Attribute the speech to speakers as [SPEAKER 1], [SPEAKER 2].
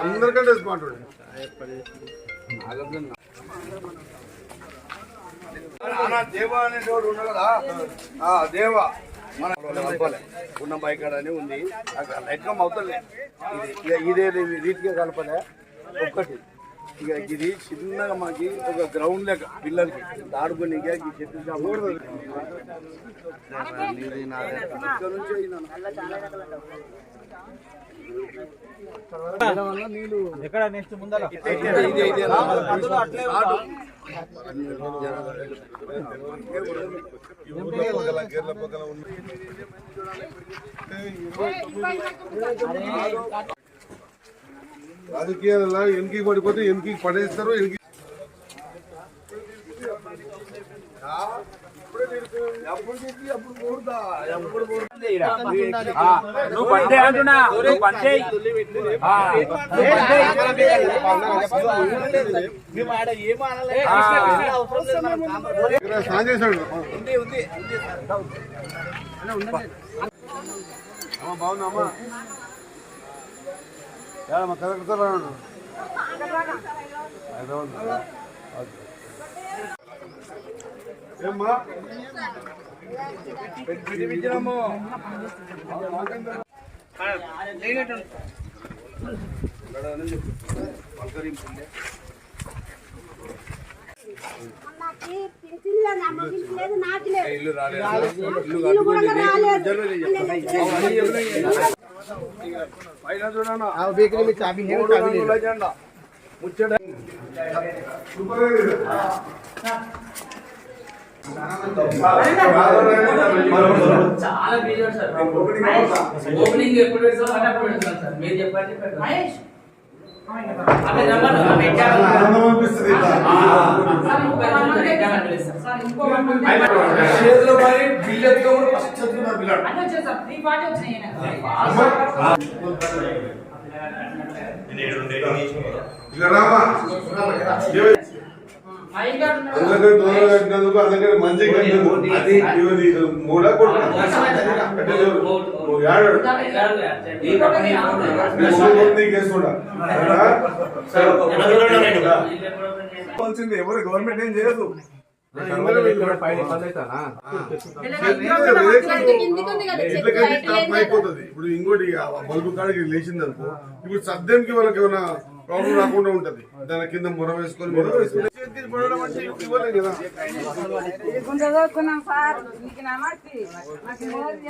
[SPEAKER 1] అందరికంటే స్మార్ట్ వాడు.
[SPEAKER 2] నానా అనేటోడు ఉన్నాడు కదా దేవా మన ఉన్న బైకాడ అని ఉంది లైట్గా అవుతుంది ఇది ఇక ఇదే రీతిగా కలపలే. ఒక్కటి. ఇక ఇది చిన్నగా మాకి ఒక గ్రౌండ్ లెక్క పిల్లలకి. ఆడుకుని ఈ చెట్టు చేమ. ఇది నాదే. ఇక్కడ నుంచి అయినా.
[SPEAKER 3] ఎక్కడ? నెక్స్ట్ ముందర.
[SPEAKER 1] రాజకీయాలలో ఎనికి పడిపోతే ఎనికి పడేస్తారు ఎనికి
[SPEAKER 2] ఎప్పుడు ఎప్పుడు కూడదా ఎప్పుడు కోరుతా
[SPEAKER 3] నువ్వు పంటే అంటున్నా నువ్వు పంటే ఆ, నువ్వు పంటే.
[SPEAKER 1] ఇక్కడ స్నానం చేశాడు అమ్మా బాగున్నామా మా కలెక్టర్ రాడు ఏమ్మా?
[SPEAKER 2] ఇల్లు రాలేదు. పైన మూడు జెండా. ముచ్చట.
[SPEAKER 4] చాలా బిజీ సార్ ఓపెనింగ్ ఎప్పుడు పెడతాం అంటే అప్పుడు పెడతాం సార్ మీరు చెప్పండి పెడతాం అదే నెంబర్ ఎగ్జామ్
[SPEAKER 1] ఆనందం అనిపిస్తుంది ఇట్లా.
[SPEAKER 4] సార్ ఇంకో వన్ మంత్ ఎగ్జామ్ అంటే సార్ సార్ ఇంకో వన్ మంత్
[SPEAKER 2] చేతిలో మరి బిల్లెత్తో కూడా ఫస్ట్
[SPEAKER 1] అందరికీ దూరం కట్టినందుకు అందరికీ మంచి కట్టినందుకు అది ఇవన్నీ మూడా కొడుకు అంటే ఎవరు? గవర్నమెంట్ ఏం చేయదు ఇప్పుడు ఇంకోటి బల్బు కాడికి లేచింది అనుకో ఇప్పుడు సద్యంకి వాళ్ళకి ఏమైనా ప్రాబ్లం రాకుండా ఉంటది. దాని కింద మొర వేసుకొని మొర వేసుకొని
[SPEAKER 5] నీకు నమస్తే నాకు మోదీ